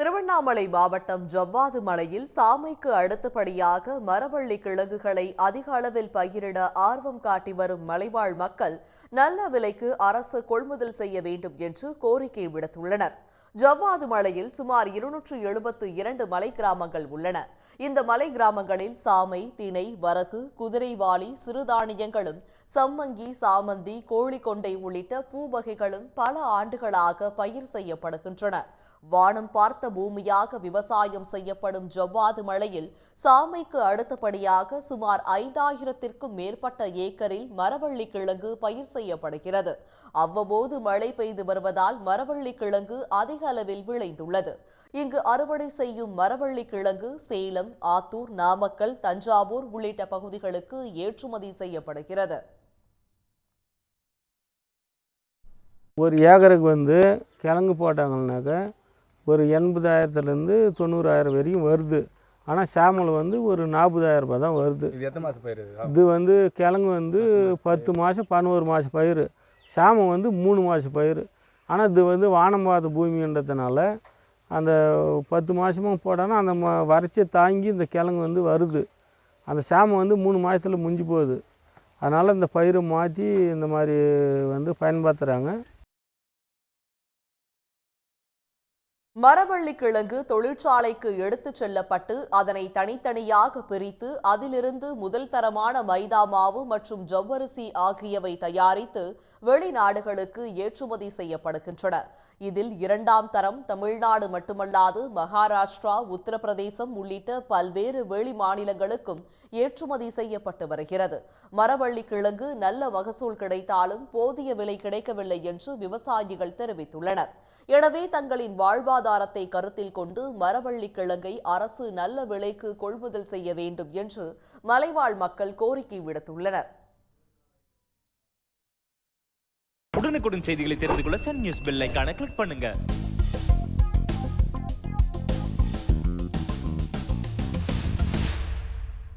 திருவண்ணாமலை மாவட்டம் ஜவ்வாது மலையில் சாமைக்கு அடுத்தபடியாக மரவள்ளி கிழங்குகளை அதிக அளவில் பயிரிட ஆர்வம் காட்டி வரும் மலைவாழ் மக்கள் நல்ல விலைக்கு அரசு கொள்முதல் செய்ய வேண்டும் என்று கோரிக்கை விடுத்துள்ளனர். ஜவ்வாது மலையில் சுமார் இருநூற்று எழுபத்து இரண்டு மலை கிராமங்கள் உள்ளன. இந்த மலை கிராமங்களில் சாமை திணை வரகு குதிரைவாலி சிறுதானியங்களும் சம்மங்கி சாமந்தி கோழிக்கொண்டை உள்ளிட்ட பூ வகைகளும் பல ஆண்டுகளாக பயிர் செய்யப்படுகின்றன. வானம் பார்த்த பூமியாக விவசாயம் செய்யப்படும் ஜவ்வாது மலையில் சாமைக்கு அடுத்தபடியாக சுமார் ஐந்தாயிரத்திற்கும் மேற்பட்ட ஏக்கரில் மரவள்ளி கிழங்கு பயிர் செய்யப்படுகிறது. அவ்வப்போது மழை பெய்து வருவதால் மரவள்ளி கிழங்கு அதிக அளவில் விளைந்துள்ளது. இங்கு அறுவடை செய்யும் மரவள்ளி கிழங்கு சேலம் ஆத்தூர் நாமக்கல் தஞ்சாவூர் உள்ளிட்ட பகுதிகளுக்கு ஏற்றுமதி செய்யப்படுகிறது. ஒரு ஏக்கருக்கு வந்து கிழங்கு போட்டாங்கன்னாக்க ஒரு எண்பதாயிரத்துலேருந்து தொண்ணூறாயிரம் வரைக்கும் வருது. ஆனால் சாமல் வந்து ஒரு நாற்பதாயிரம் ரூபாய் தான் வருது. இது எத்தனை மாதம் பயிர்? இது வந்து கிழங்கு வந்து பத்து மாதம் பதினோரு மாதம் பயிர். சாமம் வந்து மூணு மாதம் பயிர். ஆனால் இது வந்து வானம் பார்த்த பூமின்றதுனால அந்த பத்து மாதமும் போட்டாலும் அந்த ம வறட்சியை தாங்கி இந்த கிழங்கு வந்து வருது. அந்த சாமம் வந்து மூணு மாதத்தில் முடிஞ்சு போகுது. அதனால் இந்த பயிரை மாற்றி இந்த மாதிரி வந்து பயன்படுத்துகிறாங்க மரவள்ளி கிழங்கு தொழிற்சாலைக்கு எடுத்துச் செல்லப்பட்டு அதனை தனித்தனியாக பிரித்து அதிலிருந்து முதல் தரமான மைதா மாவு மற்றும் ஜவ்வரிசி ஆகியவை தயாரித்து வெளிநாடுகளுக்கு ஏற்றுமதி செய்யப்படுகின்றன. இதில் இரண்டாம் தரம் தமிழ்நாடு மட்டுமல்லாது மகாராஷ்டிரா உத்தரப்பிரதேசம் உள்ளிட்ட பல்வேறு வெளி மாநிலங்களுக்கும் ஏற்றுமதி செய்யப்பட்டு வருகிறது. மரவள்ளி கிழங்கு நல்ல மகசூல் கிடைத்தாலும் போதிய விலை கிடைக்கவில்லை என்று விவசாயிகள் தெரிவித்துள்ளனர். எனவே தங்களின் பொருளாதாரத்தை கருத்தில் கொண்டு மரவள்ளி கிழங்கை அரசு நல்ல விலைக்கு கொள்முதல் செய்ய வேண்டும் என்று மலைவாழ் மக்கள் கோரிக்கை விடுத்துள்ளனர். உடனுக்குடன் செய்திகளை தெரிந்து கொள்ள சன் நியூஸ் பெல் ஐகானை கிளிக் பண்ணுங்க.